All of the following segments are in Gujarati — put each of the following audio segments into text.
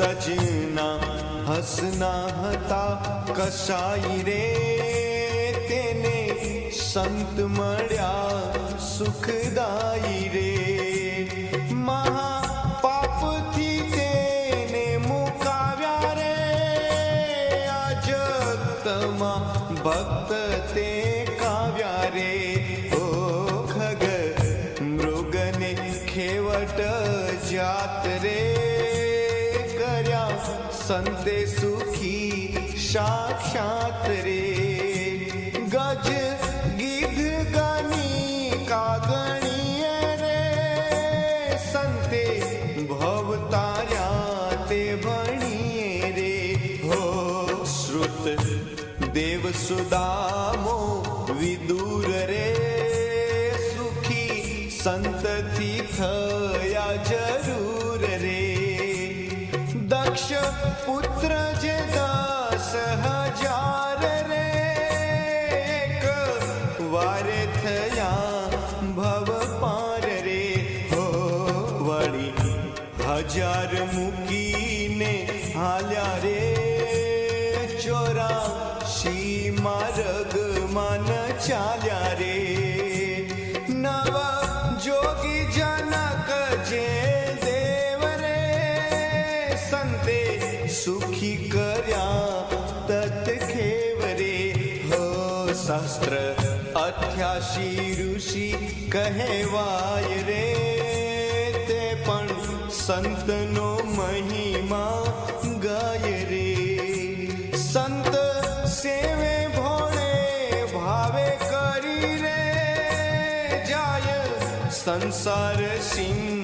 સજના હસના હતા કસાઈ રે તેને સંત મળ્યા સુખદાઈ सन्ते सुखी साक्षात् रे। गज गिध गणी कागणीय रे। सन्ते भवाते बणी रे। हो श्रुत देव सुदा विदूर रे। सुखी सन्त દક્ષ પુત્ર જે દસ શાસ્ત્ર અઠ્યાસી ઋષિ કહેવાય રે તે પણ સંતનો મહિમા ગાય રે સંત સેવે ભોળે ભાવે કરી રે જાય સંસાર સિંધુ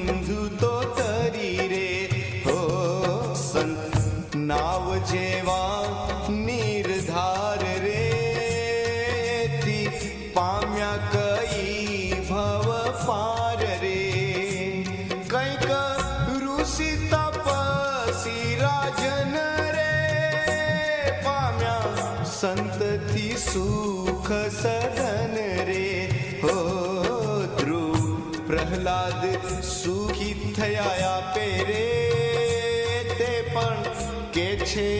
સુખ સદન રે હો ધ્રુવ પ્રહલાદ સુખી થયા આપે રે તે પણ કે છે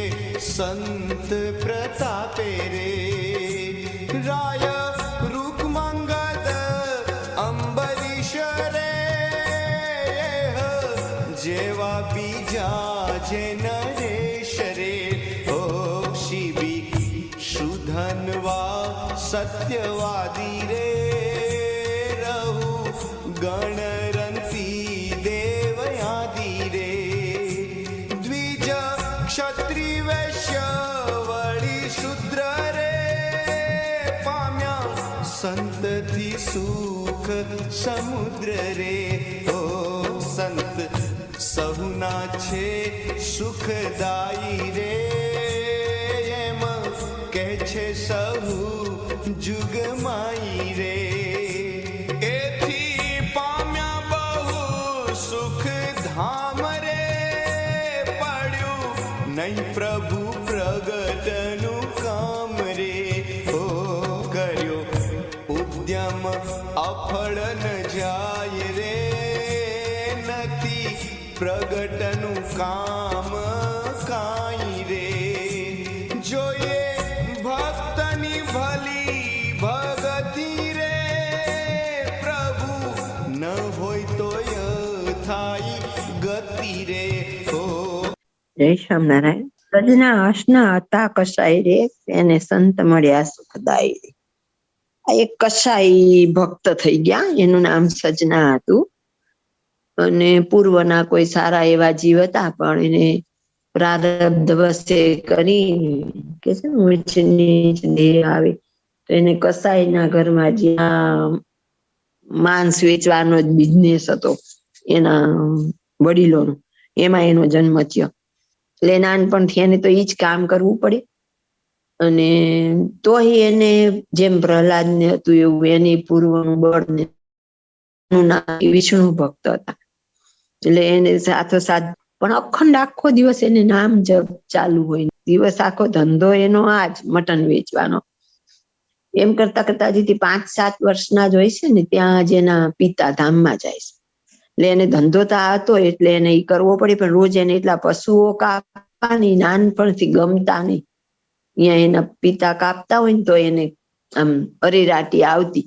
સંત પ્રતાપે રે સત્યવાદી રે રહુ ગણરંતી દેવયાદી રે દ્વિજ ક્ષત્રિ વૈશ્ય વળી શુદ્ર રે પામ્યા સંતથી સુખ સમુદ્ર રે ઓ સંત સહુના છે સુખદાયી રે એમ કે છે સહુ જુગમાઈ એથી પામ્યા બહુ સુખ ધામ રે નહીં પ્રભુ પ્રગટનું કામ રે હો કર્યો ઉદ્યમ અફળ નથી પ્રગટનું કામ કાંઈ થાય ગતિ રે હો જય શ્યામનારાયણ સજના હસના હતા, કસાઈ રે, એને સંત મળ્યા સુખદાય આ એક કસાઈ ભક્ત થઈ ગયા, એનું નામ સજના હતું. અને પૂર્વના કોઈ સારા એવા જીવ હતા, પણ એને પ્રારબ્ધ વસ્તે કરી કે છે ને નીચ દેહ આવે. તો એને કસાઈના ઘરમાં જ્યાં માંસ વેચવાનો જ બિઝનેસ હતો. એના વડીલોનું એમાં એનો જન્મ થયો. એટલે નાનપણથી એને તો એ જ કામ કરવું પડે. અને તોય એને જેમ પ્રહલાદ ને હતું એવું, એની પૂર્વનું બળ ને વિષ્ણુ ભક્ત હતા. એટલે એને સાથો સાથ, પણ અખંડ આખો દિવસ એને નામ જપ ચાલુ હોય. દિવસ આખો ધંધો એનો આ જ મટન વેચવાનો. એમ કરતા કરતા હજી પાંચ સાત વર્ષના જ હોય છે ને, ત્યાં જ એના પિતા ધામમાં જાય છે. એટલે એને ધંધો તો હતો એટલે એને એ કરવો પડે, પણ રોજ એને એટલા પશુઓ કાપવાની નાનપણથી ગમતા નહીં. અહીંયા એના પિતા કાપતા હોય ને તો એને આમ અરેરાટી આવતી.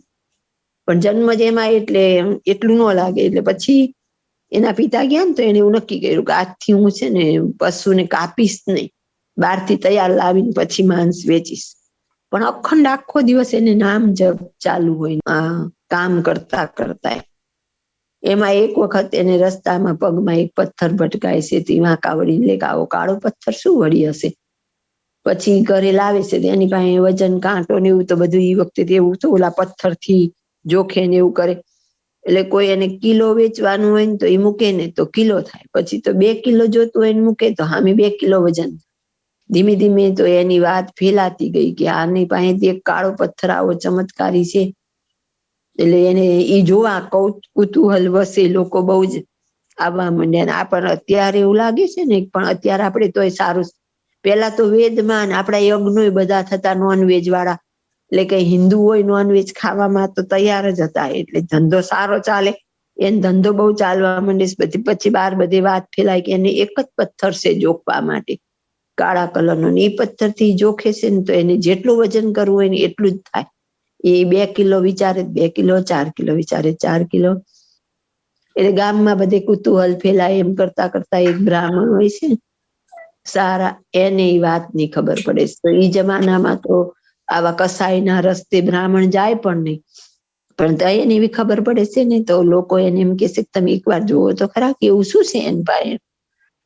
પણ જન્મ જ એમાં એટલે એટલું ન લાગે. એટલે પછી એના પિતા ગયા ને તો એને એવું નક્કી કર્યું કે આજથી હું છે ને પશુને કાપીશ નહીં. બહારથી તૈયાર લાવીને પછી માંસ વેચીશ. પણ અખંડ આખો દિવસ એને નામ જપ ચાલુ હોય કામ કરતા કરતા એમાં એક વખત એને રસ્તામાં પગમાં એક પથ્થર ભટકાય છે, તે વાંકા વળી લે આવો કાળો પથ્થર શું વળી હશે? પછી ઘરે લાવે છે, એની પાસે વજન, કાંટો ને એવું તો બધું એ વખતે એવું તો ઓલા પથ્થરથી જોખે ને એવું કરે. એટલે કોઈ એને કિલો વેચવાનું હોય ને તો એ મૂકે ને તો કિલો થાય. પછી તો બે કિલો જોતું હોય ને મૂકે તો હામે બે કિલો વજન ધીમે ધીમે તો એની વાત ફેલાતી ગઈ કે આની પાસે એક કાળો પથ્થર આવો ચમત્કારી છે. એટલે એને એ જોવા કુતુહલ વસે લોકો બહુ જ આવવા માંડ્યા આ પણ અત્યારે એવું લાગે છે ને, પણ અત્યારે આપણે તોય સારું પેલા તો વેદમાં આપણા યજ્ઞો બધા થતા નોનવેજ વાળા. એટલે કે હિન્દુ હોય નોનવેજ ખાવામાં તો તૈયાર જ હતા. એટલે ધંધો સારો ચાલે. એને ધંધો બહુ ચાલવા માંડે બધી પછી બાર બધી વાત ફેલાય કે એને એક જ પથ્થર છે જોખવા માટે. કાળા કલરનો. એ પથ્થરથી જોખે છે ને તો એને જેટલું વજન કરવું હોય ને એટલું જ થાય. એ બે કિલો વિચારે, બે કિલો, ચાર કિલો વિચારે, ચાર કિલો. એટલે ગામમાં બધે કુતૂહલ ફેલાય એમ કરતા કરતા એક બ્રાહ્મણ હોય છે. સારા, એને એ વાતની ખબર પડે છે. તો એ જમાનામાં તો આવા કસાઈના રસ્તે બ્રાહ્મણ જાય પણ નહીં. પણ એને એવી ખબર પડે છે ને, તો લોકો એને એમ કે તમે એકવાર જુઓ તો ખરા કે એવું શું છે એની પાસે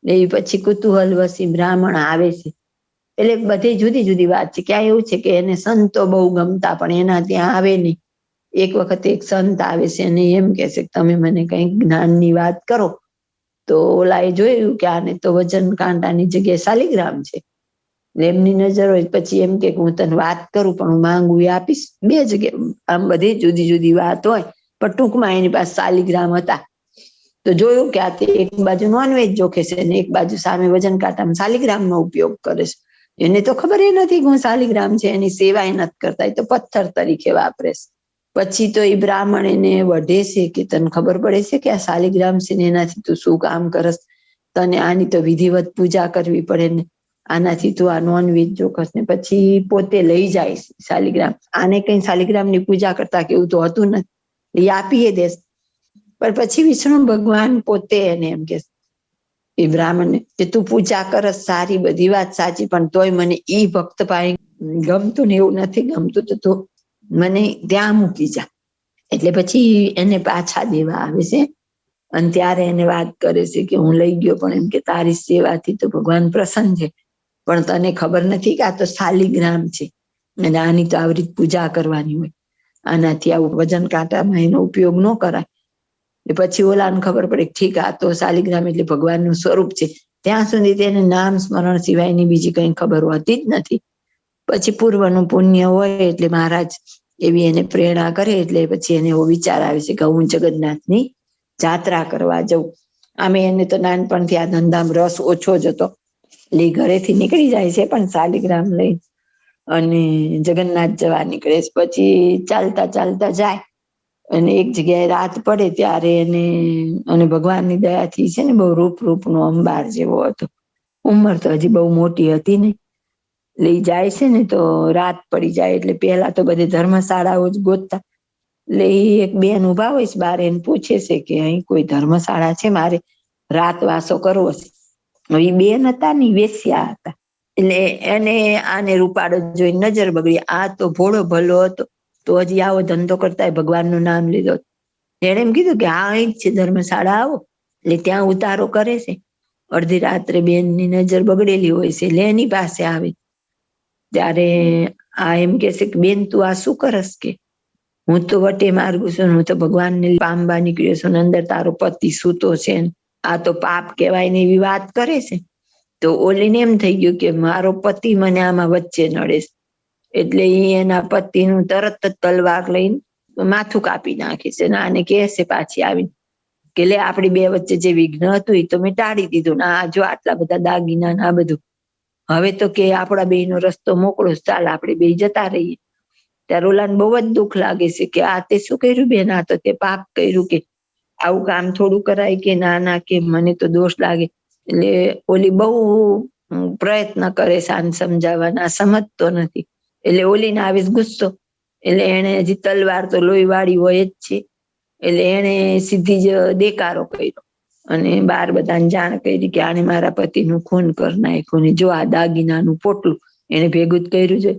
ને પછી કુતૂહલ વસી બ્રાહ્મણ આવે છે. એટલે બધી જુદી જુદી વાત છે. ક્યાં એવું છે કે એને સંતો બહુ ગમતા, પણ એના ત્યાં આવે નહીં. એક વખત એક સંત આવે છે અને એમ કે છે તમે મને કંઈક જ્ઞાનની વાત કરો. તો ઓલા એ જોયું કે આને તો વજન કાંટાની જગ્યાએ શાલિગ્રામ છે. એમની નજર હોય પછી એમ કે હું તને વાત કરું, પણ હું માંગુ એ આપીશ. બે જગ્યા આમ બધી જુદી જુદી વાત હોય, પણ ટૂંકમાં એની પાસે શાલિગ્રામ હતા. તો જોયું કે આ તે એક બાજુ નોનવેજ જોખે છે અને એક બાજુ સામે વજન કાંટામાં શાલિગ્રામ નો ઉપયોગ કરે છે. એને તો ખબર એ નથી કે હું શાલિગ્રામ છે, એની સેવા એ નથી કરતા. એ તો પથ્થર તરીકે વાપરે પછી તો એ બ્રાહ્મણ એને વઢે છે કે તને ખબર પડે છે કે આ શાલિગ્રામ છે ને એનાથી તું શું કામ કરસ? તને આની તો વિધિવત પૂજા કરવી પડે ને. આનાથી તું આ નોન વેજ જોખસ ને પછી પોતે લઈ જાય શાલિગ્રામ આને કઈ શાલિગ્રામની પૂજા કરતા કે એવું તો હતું નથી. આપીએ દેશ. પણ પછી વિષ્ણુ ભગવાન પોતે એને એમ કે એ બ્રાહ્મણને કે તું પૂજા કર, સારી બધી વાત સાચી, પણ તોય મને ઈ ભક્ત પાસે ગમતું ને એવું નથી ગમતું, તો તું મને ત્યાં મૂકી જા. એટલે પછી એને પાછા દેવા આવે છે. અને ત્યારે એને વાત કરે છે કે હું લઈ ગયો, પણ એમ કે તારી સેવાથી તો ભગવાન પ્રસન્ન છે. પણ તને ખબર નથી કે આ તો શાલિગ્રામ છે. અને આની તો આવી પૂજા કરવાની હોય. આનાથી આવું વજન કાંટામાં એનો ઉપયોગ ન કરાય. એટલે પછી ઓલાને ખબર પડે ઠીક, આ તો શાલિગ્રામ એટલે ભગવાનનું સ્વરૂપ છે. ત્યાં સુધી તેને નામ સ્મરણ સિવાયની બીજી કઈ ખબર હોતી જ નથી. પછી પૂર્વનું પુણ્ય હોય એટલે મહારાજ એવી એને પ્રેરણા કરે એટલે પછી એને એવો વિચાર આવે છે કે હું જગન્નાથની જાત્રા કરવા જઉં. આમે એને તો નાનપણથી આ ધંધામાં રસ ઓછો જ હતો. એટલે ઘરેથી નીકળી જાય છે પણ શાલિગ્રામ લઈ અને જગન્નાથ જવા નીકળે છે. પછી ચાલતા ચાલતા જાય. અને એક જગ્યાએ રાત પડે ત્યારે એને, અને ભગવાનની દયાથી છે ને બહુ રૂપ રૂપનો અંબાર જેવો હતો. ઉંમર તો હજી બહુ મોટી હતી ને. લઈ જાય છે ને તો રાત પડી જાય એટલે પહેલા તો બધી ધર્મશાળાઓ જ ગોતતા. એટલે એ એક બેન ઊભા હોય છે બાર એને પૂછે છે કે અહીં કોઈ ધર્મશાળા છે મારે? રાત વાસો કરવો છે. હવે બેન હતા ને વેસ્યા હતા. એટલે એને આને રૂપાડો જોઈ નજર બગડી. આ તો ભોળો ભલો હતો. તો હજી આવો ધંધો કરતા ભગવાનનું નામ લીધો. એને એમ કીધું કે હા, અહીં છે, ધર્મશાળા, આવો. એટલે ત્યાં ઉતારો કરે છે. અડધી રાત્રે બેનની નજર બગડેલી હોય છે એટલે એની પાસે આવે. ત્યારે આ એમ કે છે કે, બેન, તું આ શું કરસ કે? હું તો વટે માર્ગું છું હું તો ભગવાનને પામવા નીકળ્યો છું અંદર તારો પતિ સૂતો છે આ તો પાપ કહેવાય ને એવી વાત કરે છે. તો ઓલીને એમ થઈ ગયું કે, મારો પતિ મને આમાં વચ્ચે નડે છે. એટલે એ એના પતિનું તરત જ તલવાર લઈને માથું કાપી નાખે છે. ના અને કહે છે પાછી આવીને કે લે આપણી બે વચ્ચે જે વિઘ્ન હતું એ તો મેં ટાળી દીધું. ના જો આટલા બધા દાગીના ના બધું. હવે તો કે આપણા બે નો રસ્તો મોકળો છે, ચાલ આપણે બે જતા રહીએ. ત્યારે ઓલાને બહુ જ દુઃખ લાગે છે કે આ તે શું કર્યું બેન? આ તો તે પાપ કર્યું કે આવું કામ થોડું કરાય કે ના ના કે મને તો દોષ લાગે. એટલે ઓલી બહુ પ્રયત્ન કરે શાંત સમજાવવાના સમજતો નથી. એટલે ઓલીને આવીશ ગુસ્સો. એટલે એને હજી તલવાર તો લોહી વાળી હોય જ છે. એટલે એને સીધી જ દેકારો કર્યો. અને બાર બધાને જાણ કરી કે આને મારા પતિનું ખૂન કર નાખ્યું ને જો આ દાગીનાનું પોટલું એને ભેગું જ કર્યું છે.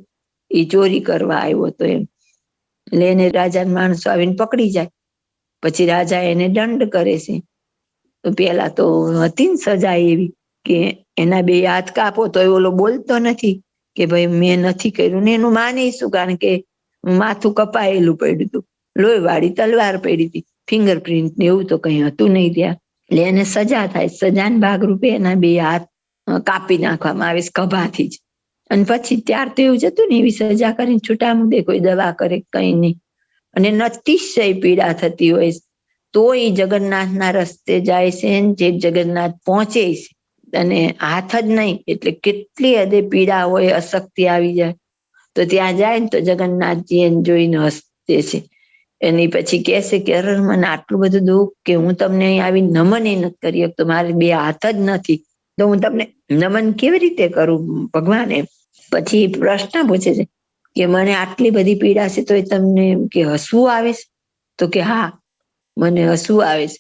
એ ચોરી કરવા આવ્યો હતો એમ. એટલે એને રાજા માણસો આવીને પકડી જાય. પછી રાજા એને દંડ કરે છે. તો પેલા તો હતી ને સજા એવી કે એના બે હાથ કાપો તો એ ઓલો બોલતો નથી. કે ભાઈ મેં નથી કર્યું એનું માનીશું કારણ કે માથું કપાયેલું પડ્યું હતું. લોહી વાળી તલવાર પડી હતી. ફિંગરપ્રિન્ટ ને એવું તો કઈ હતું નહીં ત્યાં. એટલે એને સજા થાય. સજાના ભાગરૂપે એના બે હાથ કાપી નાખવામાં આવે કભાથી જ. અને પછી ત્યાર તો એવું જતું ને એવી સજા કરીને છૂટા મુદ્દે કોઈ દવા કરે કઈ નહીં. અને નતિશય પીડા થતી હોય. તો એ જગન્નાથના રસ્તે જાય છે જે જગન્નાથ પહોંચે છે અને હાથ જ નહીં, એટલે કેટલી હદે પીડા હોય, અશક્તિ આવી જાય. તો ત્યાં જાય ને તો જગન્નાથજી એને જોઈને હસતે છે. એની પછી કહેશે કે અરે મને આટલું બધું દુઃખ કે હું તમને અહીં આવી નમન એ નથી કરી શકતો. મારે બે હાથ જ નથી. તો હું તમને નમન કેવી રીતે કરું ભગવાન? પછી પ્રશ્ન પૂછે છે કે, મને આટલી બધી પીડા છે તો એ તમને કે હસવું આવે છે? તો કે, હા, મને હસવું આવે છે.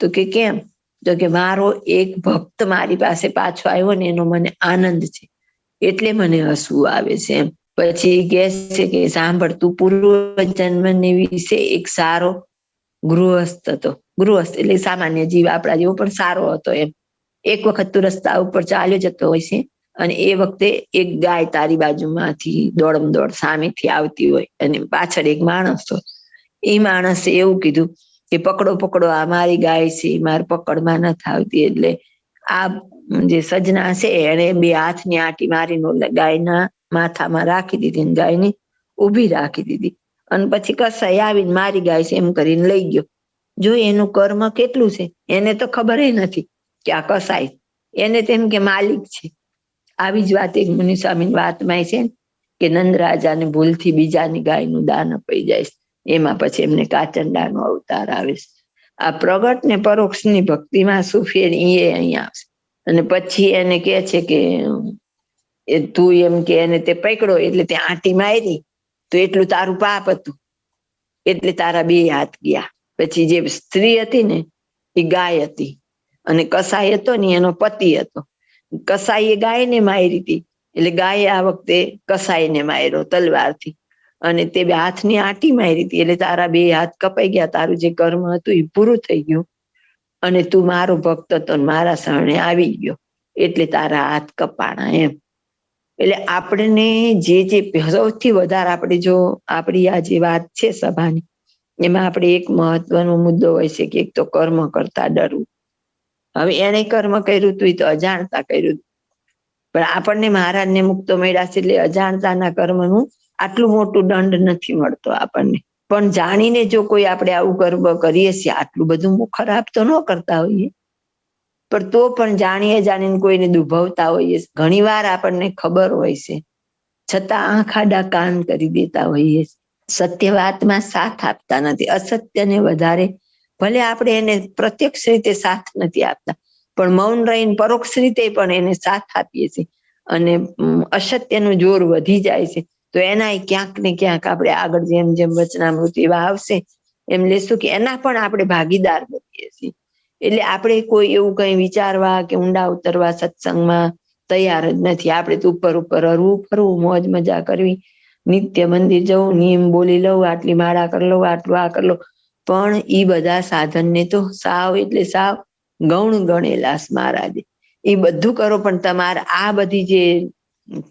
તો કે, કેમ? તો કે મારો એક ભક્ત મારી પાસે પાછો આવ્યો ને એનો મને આનંદ છે. એટલે મને હસવું આવે છે એમ. પછી કે છે કે સાંભળ, તું પૂર્વ જન્મને વિશે એક સારો ગૃહસ્થ હતો. ગૃહસ્થ એટલે સામાન્ય જીવ આપણા જેવો પણ સારો હતો એમ. એક વખત તું રસ્તા ઉપર ચાલ્યો જતો હોય છે અને એ વખતે એક ગાય તારી બાજુમાંથી દોડમ દોડ સામેથી આવતી હોય અને પાછળ એક માણસ હોય એ માણસે એવું કીધું કે પકડો પકડો, આ મારી ગાય છે માર પકડમાં નથી આવતી એટલે આ જે સજના છે, એને બે હાથની આટી મારીને ગાયના માથામાં રાખી દીધી અને ગાયને રાખી દીધી. અને પછી કસાઈ આવીને મારી ગાય છે, એમ કરીને લઈ ગયો. જો એનું કર્મ કેટલું છે? એને તો ખબર નથી કે આ કસાય એને તેમ કે માલિક છે. આવી જ વાત એક મુનિસ્વામી વાતમાં છે ને, કે નંદ રાજાને ભૂલથી બીજાની ગાયનું દાન અપાઈ જાય છે. એમાં પછી એમને કાચંડાનો અવતાર આવે છે. આ પ્રગટ ને પરોક્ષની ભક્તિમાં શું ફેર એ અહીંયા અને પછી એને કે છે કે, એ તું એમ કે એને તે પકડો, એટલે તે આંટી મારી, તો એટલું તારું પાપ હતું. એટલે તારા બે હાથ ગયા. પછી જે સ્ત્રી હતી ને, એ ગાય હતી. અને કસાઈ હતો ને, એનો પતિ હતો. કસાઈએ ગાયને મારી હતી. એટલે ગાયે આ વખતે કસાઈને માર્યો તલવારથી. અને તે બે હાથની આંટી મારી હતી. એટલે તારા બે હાથ કપાઈ ગયા. તારું જે કર્મ હતું એ પૂરું થઈ ગયું. અને તું મારો ભક્ત હતો મારા શરણે આવી ગયો. એટલે તારા હાથ કપાણા એમ. એટલે આપણને જે જે સૌથી વધારે આપણે જો આપણી આ જે વાત છે સભાની, એમાં આપણે એક મહત્વનો મુદ્દો હોય છે કે એક તો કર્મ કરતા ડરવું. હવે એને કર્મ કર્યું તું તો અજાણતા કર્યું પણ આપણને મહારાજને મુક્તો મળ્યા છે એટલે અજાણતાના કર્મનું આટલું મોટું દંડ નથી મળતો આપણને. પણ જાણીને જો કોઈ આપણે આવું ગર્વ કરીએ છીએ, આટલું બધું ખરાબ તો ન કરતા હોઈએ. પણ તો પણ જાણીએ જાણીને કોઈને દુભવતા હોઈએ. ઘણી વાર આપણને ખબર હોય છે. છતાં આંખ આડા કાન કરી દેતા હોઈએ. સત્ય વાતમાં સાથ આપતા નથી. અસત્યને વધારે ભલે આપણે એને પ્રત્યક્ષ રીતે સાથ નથી આપતા, પણ મૌન રહીને પરોક્ષ રીતે પણ એને સાથ આપીએ છીએ. અને અસત્યનું જોર વધી જાય છે. તો એના ક્યાંક ને ક્યાંક આપણે આગળ જેમ જેમ વચનામૃત એવા આવશે, એમ લેશું કે એના પણ આપણે ભાગીદાર બનીએ છીએ. એટલે આપણે કોઈ એવું કઈ વિચારવા કે ઊંડા ઉતરવા સત્સંગમાં તૈયાર જ નથી. આપણે તો ઉપર ઉપર હરવું, ફરવું, મોજ મજા કરવી. નિત્ય મંદિર જવું, નિયમ બોલી લઉં, આટલી માળા કરી લઉં, આટલું આ કરી લઉં. પણ ઈ બધા સાધનને તો સાવ એટલે સાવ ગૌણ ગણેલા મહારાજે. એ બધું કરો, પણ તમારે આ બધી જે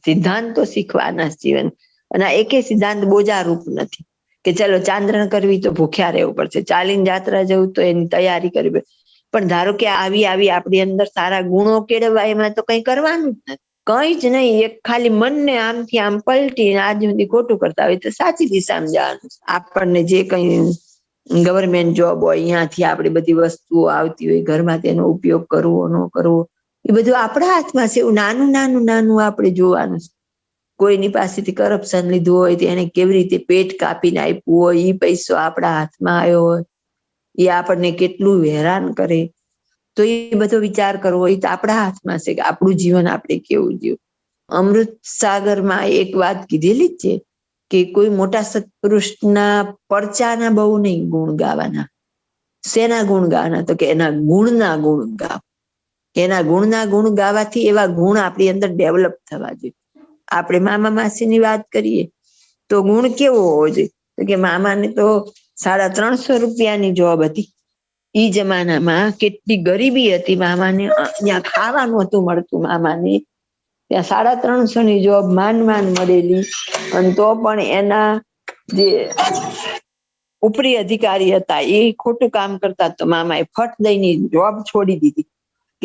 સિદ્ધાંતો શીખવાના જીવન અને આ એકે સિદ્ધાંત બોજારૂપ નથી. કે ચલો ચાંદ્રણ કરવી તો ભૂખ્યા રહેવું પડશે. ચાલીને જાત્રા જવું તો એની તૈયારી કરવી પણ ધારો કે આવી આવી આપણી અંદર સારા ગુણો કેળવવા એમાં તો કઈ કરવાનું જ નથી. કઈ જ નહીં. એક ખાલી મનને આમથી આમ પલટીને આજ સુધી ખોટું કરતા હોય તો સાચી દિશામાં જવાનું આપણને જે કઈ ગવર્મેન્ટ જોબ હોય અહીંયાથી આપણે બધી વસ્તુઓ આવતી હોય, ઘરમાં તેનો ઉપયોગ કરવો, ન કરવો, એ બધું આપણા હાથમાં છે. એવું નાનું નાનું નાનું આપણે જોવાનું છે. કોઈની પાસેથી કરપ્શન લીધું હોય તો એને કેવી રીતે પેટ કાપીને આપ્યું હોય એ પૈસો આપણા હાથમાં આવ્યો હોય એ આપણને કેટલું હેરાન કરે. તો એ બધો વિચાર કરવો એ તો આપણા હાથમાં છે કે આપણું જીવન આપણે કેવું જીવ. અમૃત સાગરમાં એક વાત કીધેલી જ છે કે કોઈ મોટા સત્પુરુષના પરચાના બહુ નહીં ગુણ ગાવાના. શેના ગુણ ગાવાના? તો કે એના ગુણના ગુણ ગાવ. એના ગુણના ગુણ ગાવાથી એવા ગુણ આપણી અંદર ડેવલપ થવા જોઈએ. આપણે મામા માસીની વાત કરીએ, તો ગુણ કેવો હોવો જોઈએ? તો કે મામાને તો સાડા ત્રણસો રૂપિયાની જોબ હતી. ઈ જમાનામાં કેટલી ગરીબી હતી મામાને. ત્યાં ખાવાનું હતું મળતું મામાને. ત્યાં સાડા ત્રણસો ની જોબ માંડ માંડ મળેલી. અને તો પણ એના જે ઉપરી અધિકારી હતા, એ ખોટું કામ કરતા તો મામાએ ફટ દઈને જોબ છોડી દીધી.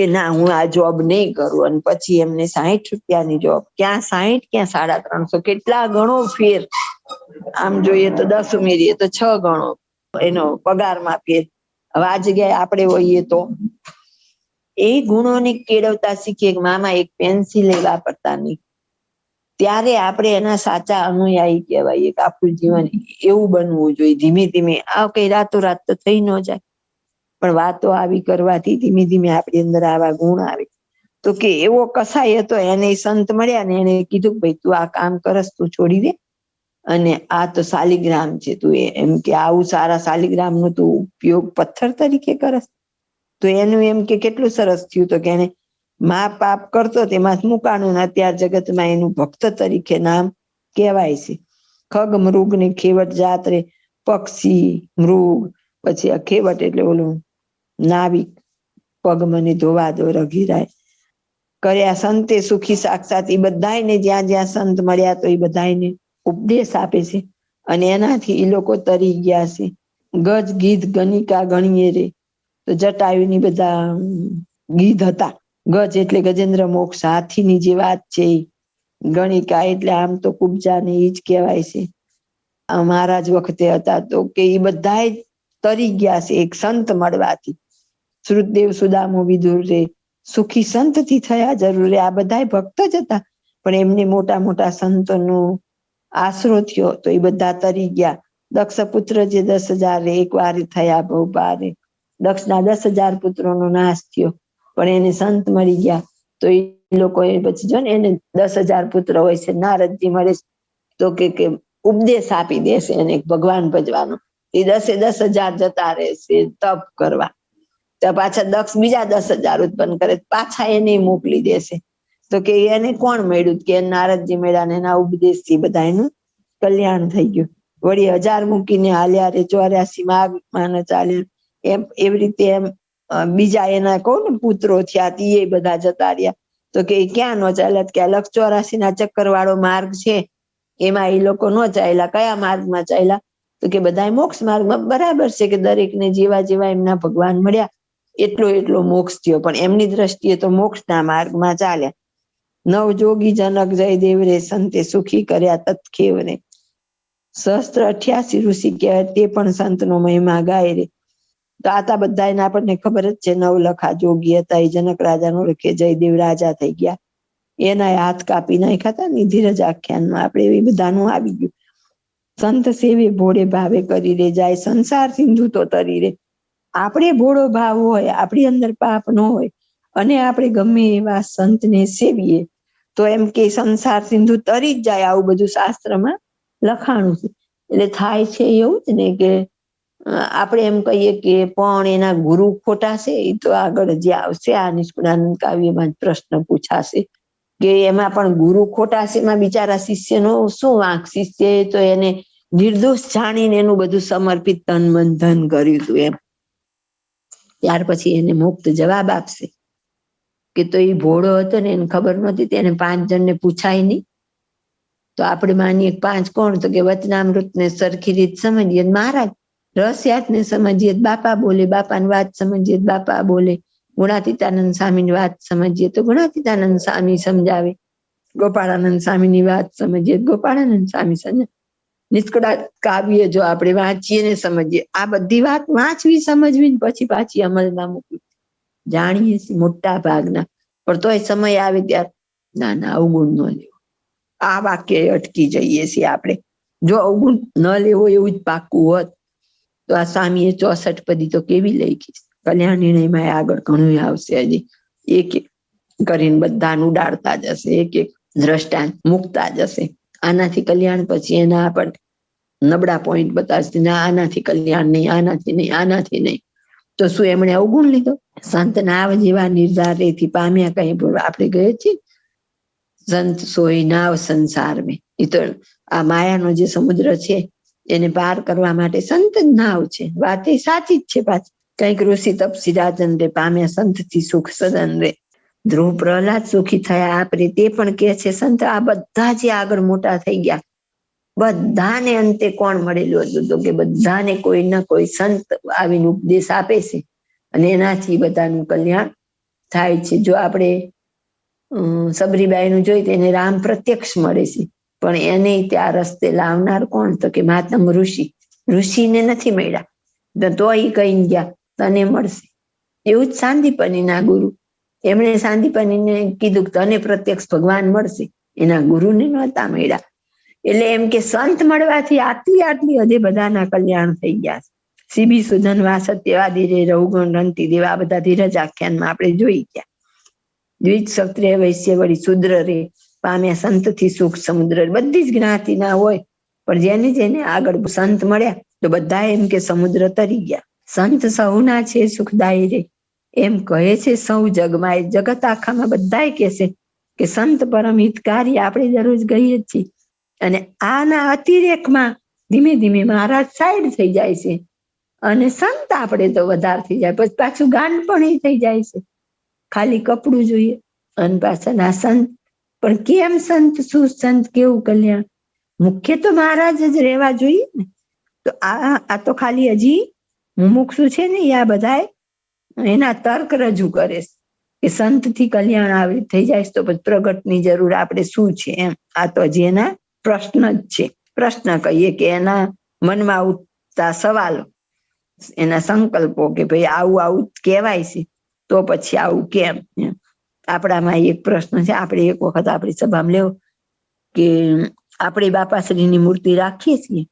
કે ના, હું આ જોબ નહીં કરું. અને પછી એમને સાહીઠ રૂપિયાની જોબ ક્યાં સાહીઠ, ક્યાં સાડા ત્રણસો? કેટલા ગણો ફેર? આમ જોઈએ તો દસ ઉમેરીએ તો છ ગણો. એનો પગારમાં ફેર હવે આ જગ્યાએ આપણે હોઈએ તો. એ ગુણોને કેળવતા શીખીએ કે મામા એક પેન્સિલ વાપરતા નહીં. ત્યારે આપણે એના સાચા અનુયાયી કહેવાય. કે આપણું જીવન એવું બનવું જોઈએ. ધીમે ધીમે. આ કઈ રાતોરાત તો થઈ ન જાય. પણ વાતો આવી કરવાથી ધીમે ધીમે આપણી અંદર આવા ગુણ આવે. તો કે એવો કસાય હતો, એને સંત મળ્યા ને એને કીધું ભાઈ તું આ કામ કરસ, તું છોડી દે. અને આ તો શાલિગ્રામ છે, તું એમ કે આવું સારા શાલિગ્રામ નો તું ઉપયોગ પથ્થર તરીકે કરસ. તો એનું એમ કે કેટલું સરસ થયું તો કે એને મા પાપ કરતો તેમાં મુકાણું અત્યાર જગતમાં એનું ભક્ત તરીકે નામ કહેવાય છે. ખગ મૃગ ને ખેવટ જાત રે, પક્ષી, મૃગ, પછી આ ખેવટ એટલે ઓલું નાવિક પગ મને ધોવા દો રઘીરાય કર્યા સંતે સુખી સાક્ષાત એ બધાને જ્યાં જ્યાં સંત મળ્યા તો એ બધાને ઉપદેશ આપે છે. અને એનાથી એ લોકો તરી ગયા છે. ગજ ગીધ ગણિકા ગણીએ રે. તો જટાયુની બધા ગીધ હતા. ગજ એટલે ગજેન્દ્ર મોક્ષ, હાથીની જે વાત છે. ગણિકા એટલે આમ તો કુબજાને ઈ જ કહેવાય છે. મહારાજ વખતે હતા તો કે એ બધા તરી ગયા છે એક સંત મળવાથી. શ્રુતદેવ સુદામો વિદુર રે સુખી સંતથી થયા જરૂર. આ બધા ભક્ત જ હતા, પણ એમને મોટા મોટા સંતોનો આશરો થયો તો એ બધા તરી ગયા. દક્ષ પુત્ર જે દસ હજાર એક વાર થયા, બહુ પારે દક્ષના દસ હજાર પુત્રોનો નાશ થયો, પણ એને સંત મળી ગયા. તો એ લોકો એ પછી જો ને એને દસ હજાર પુત્ર હોય છે, નારદજી મળે તો કે કે ઉપદેશ આપી દેશે એને ભગવાન ભજવાનો. એ દસે દસ હજાર જતા રહેશે તપ કરવા. તો પાછા દક્ષ બીજા દસ હજાર ઉત્પન્ન કરે, પાછા એને મોકલી દેશે. તો કે એને કોણ મળ્યું? કે નારદજી મળ્યા ને એના ઉપદેશથી બધા એનું કલ્યાણ થઈ ગયું. વળી હજાર મૂકીને હાલ્યા રે ચોર્યાસી માગ માન ચાલ્યા. એમ, એવી રીતે એમ બીજા એના ને પુત્રો થયા તી એ બધા જતા રહ્યા. તો કે ક્યાં નો ચાલ્યા? કે અલગ ચોરાસી ના ચક્કર વાળો માર્ગ છે. એમાં એ લોકો નો ચાલ્યા. કયા માર્ગમાં ચાલ્યા? તો કે બધા મોક્ષ માર્ગમાં બરાબર છે કે દરેકને જેવા જેવા એમના ભગવાન મળ્યા. એટલો એટલો મોક્ષ થયો. પણ એમની દ્રષ્ટિએ તો મોક્ષના માર્ગમાં ચાલ્યા નવ જોગી જનક જયદેવ રે સંતે સુખી કર્યા તત્ખેવને સહસ્ત્ર અઠ્યાસી ઋષિ કહેવાય તે પણ સંતનો મહિમા ગાય રે. તો આતા બધાને આપણને ખબર જ છે નવલખા જોગી હતા. એ જનક રાજાનો લખે જયદેવ રાજા થઈ ગયા. એના હાથ કાપી નાખ્યા હતા. ને આખ્યાનમાં આપણે એવી બધાનું આવી ગયું. સંત સેવે ભોળે ભાવે કરી રે. જાય સંસાર સિંધુ તો તરી રે. આપણે ભોળો ભાવ હોય, આપણી અંદર પાપ ન હોય, અને આપણે ગમે એવા સંતને સેવીએ, તો એમ કે સંસાર સિંધુ તરી જ જાય આવું બધું શાસ્ત્રમાં લખાણું છે. એટલે થાય છે એવું જ ને કે આપણે એમ કહીએ કે પણ એના ગુરુ ખોટા છે એ તો આગળ જે આવશે, આ નિષ્કુળાનંદ કાવ્યમાં પ્રશ્ન પૂછાશે. કે એમાં પણ ગુરુ ખોટા છે, એમાં બિચારા શિષ્યનો શું વાંક? શિષ્ય તો એને નિર્દોષ જાણીને એનું બધું સમર્પિત તન મન ધન કર્યું હતું એમ. ત્યાર પછી એને મુક્ત જવાબ આપશે. કે તો એ ભોળો હતો ને એને ખબર નહોતી તેને પાંચ જણને પૂછાય નહીં. તો આપણે માનીએ પાંચ કોણ? તો કે વચનામૃત ને સરખી રીત સમજીએ મહારાજ રહસ્યાત ને સમજીએ બાપા બોલે, બાપાની વાત સમજીએ બાપા બોલે, ગુણાતીતાનંદ સ્વામીની વાત સમજીએ તો ગુણાતીતાનંદ સ્વામી સમજાવે. ગોપાળાનંદ સ્વામીની વાત સમજીએ ગોપાળાનંદ સ્વામી સમજાવે. નિષ્કળા કાવ્ય જો આપણે વાંચીએ ને સમજીએ, આ બધી વાત વાંચવી સમજવી પછી પાછી અમલમાં મૂકવી. જાણીએ છીએ મોટા ભાગના. પણ તોય સમય આવે ત્યારે ના ના, અવગુણ ન લેવો. આ વાક્ય અટકી જઈએ છીએ આપણે. જો અવગુણ ન લેવો એવું જ પાક્કું હોત, તો આ સ્વામીએ ચોસઠ પદી તો કેવી લખી? કલ્યાણ નિર્ણયમાં આગળ ઘણું આવશે હજી. એક એક કરીને બધાનું ઉડાડતા જશે એક એક દ્રષ્ટાંત મૂકતા જશે. આનાથી કલ્યાણ પછી એના પણ નબળા પોઈન્ટ બતાવશે ના આનાથી કલ્યાણ નહીં, આનાથી નહીં આનાથી નહીં. તો શું એમણે અવગુણ લીધો? સંત નાવ જેવા નિર્ધારેથી પામ્યા કઈ આપણે ગયે છીએ? સંત સોય નાવ સંસાર મેં એ તો આ માયાનો જે સમુદ્ર છે, એને પાર કરવા માટે સંત નાવ છે. વાત એ સાચી જ છે પાછી. કંઈક ઋષિ તપસી રાજન રે પામ્યા સંતથી સુખ સદન રે ધ્રુવ પ્રહલાદ સુખી થયા. આપણે તે પણ કે છે, સંત, આ બધા જે આગળ મોટા થઈ ગયા, બધાને અંતે કોણ મળેલું હતું? તો કે બધાને કોઈ ના કોઈ સંત આવીને ઉપદેશ આપે છે. અને એનાથી બધાનું કલ્યાણ થાય છે. જો આપણે સબરીબાઈ નું જોઈ એને રામ પ્રત્યક્ષ મળે છે. પણ એને ત્યાં રસ્તે લાવનાર કોણ? તો કે મહાત્મ ઋષિ. ઋષિને નથી મળ્યા. તો એ કઈ ગયા, તને મળશે. એવું જ સાંદીપનીના ગુરુ એમણે સાંદીપનીને કીધું કે તને પ્રત્યક્ષ ભગવાન મળશે. એના ગુરુને નહોતા મળ્યા. એટલે એમ કે સંત મળવાથી આટલી આટલી હદે બધાના કલ્યાણ થઈ ગયા છે. સીબી સુધનવા સત્યવાદી રે રઘુગણ રંતી દેવા બધા ધીરજ આખ્યાનમાં આપણે જોઈ ગયા. દ્વિજ ક્ષત્રિય વૈશ્ય વળી શુદ્ર રે. પામ્યા સંતથી સુખ સમુદ્ર બધી જ જ્ઞાતિના હોય, પણ જેને જેને આગળ સંત મળ્યા, તો બધા એમ કે સમુદ્ર તરી ગયા. સંત સૌના છે સુખદાયી રે. એમ કહે છે, સૌ જગમાં જગત આખામાં બધા કે છે કે, સંત પરમ હિતકારી આપણે દરરોજ ગઈએ જ છીએ. અને આના અતિરેકમાં ધીમે ધીમે મહારાજ સાઈડ થઈ જાય છે. અને સંત આપણે તો વધારે થઈ જાય. પછી પાછું ગાંડ પણ એ થઈ જાય છે. ખાલી કપડું જોઈએ. અને પાછા સંત. પણ કેમ સંત? શું સંત? કેવું કલ્યાણ? મુખ્ય તો મહારાજ જ રહેવા જોઈએ ને. તો આ આ તો ખાલી હજી મુમુક્ષુ છે ને આ બધા એના તર્ક રજૂ કરે કે સંતથી કલ્યાણ આવી થઈ જાય તો પછી પ્રગટની જરૂર આપણે શું છે એમ? આ તો હજી એના પ્રશ્ન જ છે. પ્રશ્ન કહીએ કે એના મનમાં ઉઠતા સવાલો, એના સંકલ્પો કે ભાઈ આવું આવું કહેવાય છે, તો પછી આવું કેમ? આપણામાં એક પ્રશ્ન છે, આપણે એક વખત આપણી સભામાં લેવો કે આપણે બાપાશ્રીની મૂર્તિ રાખીએ છીએ,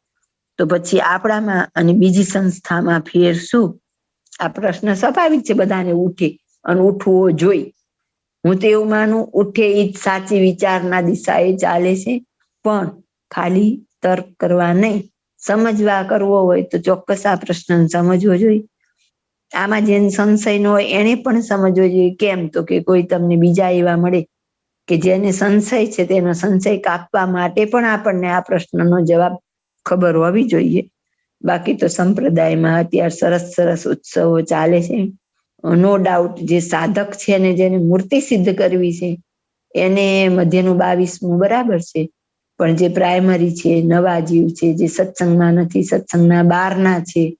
તો પછી આપણામાં અને બીજી સંસ્થામાં ફેર શું આ પ્રશ્ન સ્વાભાવિક છે બધાને ઉઠે અને ઉઠવો જોઈ. હું તો એવું માનું, ઉઠે એ જ સાચી વિચારના દિશાએ ચાલે છે, પણ ખાલી તર્ક કરવા નહીં. સમજવા કરવો હોય તો ચોક્કસ આ પ્રશ્ન સમજવો જોઈએ. આમાં જેને સંશય નો હોય એને પણ સમજવો જોઈએ. કેમ તો કે કોઈ તમને બીજા એવા મળે કે જેને સંશય છે તેનો સંશય કાપવા માટે પણ આપણને આ પ્રશ્નનો જવાબ ખબર હોવી જોઈએ. બાકી તો સંપ્રદાયમાં અત્યારે સરસ સરસ ઉત્સવો ચાલે છે. નો ડાઉટ જે સાધક છે અને જેને મૂર્તિ સિદ્ધ કરવી છે, એને મધ્યનું બાવીસમું બરાબર છે. પણ જે પ્રાઇમરી છે, નવા જીવ છે, જે સત્સંગમાં નથી, સત્સંગના બહારના છે,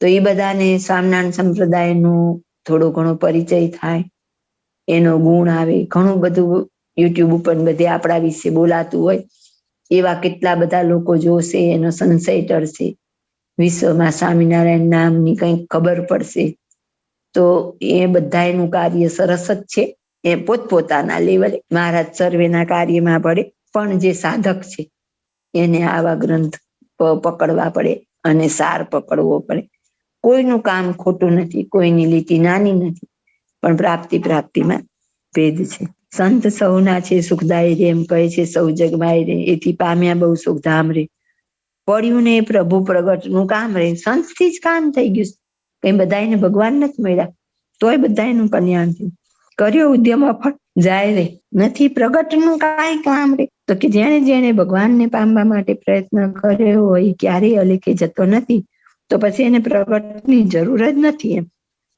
તો એ બધાને સ્વામિનારાયણ સંપ્રદાયનો થોડો ઘણો પરિચય થાય. એનો ગુણ આવે. ઘણું બધું યુટ્યુબ ઉપર બધે આપણા વિશે બોલાતું હોય. એવા કેટલા બધા લોકો જોશે, એનો સંશય ટળશે. વિશ્વમાં સ્વામિનારાયણ નામની કંઈક ખબર પડશે. તો એ બધા એનું કાર્ય સરસ જ છે. એ પોતપોતાના લેવલે મહારાજ સર્વેના કાર્યમાં પડે. પણ જે સાધક છે, એને આવા ગ્રંથ પકડવા પડે અને સાર પકડવો પડે. કોઈનું કામ ખોટું નથી, કોઈની લીટી નાની નથી, પણ પ્રાપ્તિ પ્રાપ્તિમાં ભેદ છે. સંત સૌના છે, સુખદાય રે એમ કહે છે, સૌ જગમાય રે, એથી પામ્યા બહુ સુખધામ રે. પડ્યું ને પ્રભુ પ્રગટનું કામ રહે. સંતથી જ કામ થઈ ગયું કઈ બધાને ભગવાન નથી મળ્યા. તોય બધાનું કલ્યાણ થયું. કર્યો ઉદ્યમ અફળ, જાય રે. નથી પ્રગટનું કાંઈ કામ રે. તો કે જેને જેને ભગવાનને પામવા માટે પ્રયત્ન કર્યો હોય ક્યારેય અલેખે જતો નથી. તો પછી એને પ્રગટની જરૂર જ નથી એમ.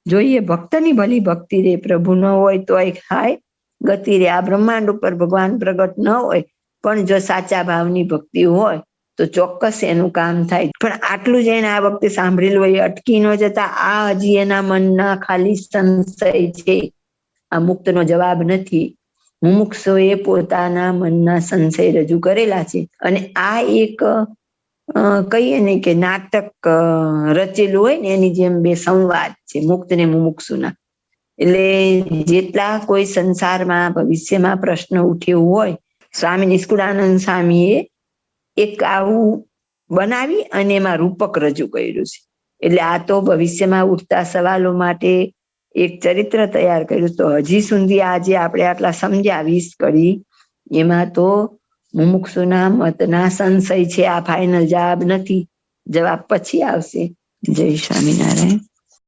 જોઈએ ભક્તની ભલી ભક્તિ રે, પ્રભુ ન હોય તો હાય ગતિ રે. આ બ્રહ્માંડ ઉપર ભગવાન પ્રગટ ન હોય. પણ જો સાચા ભાવની ભક્તિ હોય તો ચોક્કસ એનું કામ થાય. પણ આટલું જ એને આ વખતે સાંભળેલું હોય અટકી ન જતા, આ હજી એના મનના ખાલી સંશય છે. આ મુક્તનો જવાબ નથી. મુમુક્ષોએ પોતાના મનના સંશય રજૂ કરેલા છે. અને આ એક કહીએ ને કે નાટક રચેલું હોય ને, એની જેમ બે સંવાદ છે, મુક્ત ને મુમુક્ષુના. એટલે જેટલા કોઈ સંસારમાં, ભવિષ્યમાં પ્રશ્ન ઉઠ્યો હોય, સ્વામી નિષ્કુળાનંદ સ્વામીએ એક આવું બનાવી અને એમાં રૂપક રજૂ કર્યું છે. એટલે આ તો ભવિષ્યમાં ઉઠતા સવાલો માટે એક ચરિત્ર તૈયાર કર્યું. તો હજી સુધી આજે આપણે આટલા સમજ્યા વીસ કરી એમાં તો મુમુક્ષુના મતના સંશય છે. આ ફાઇનલ જવાબ નથી. જવાબ પછી આવશે. જય સ્વામિનારાયણ.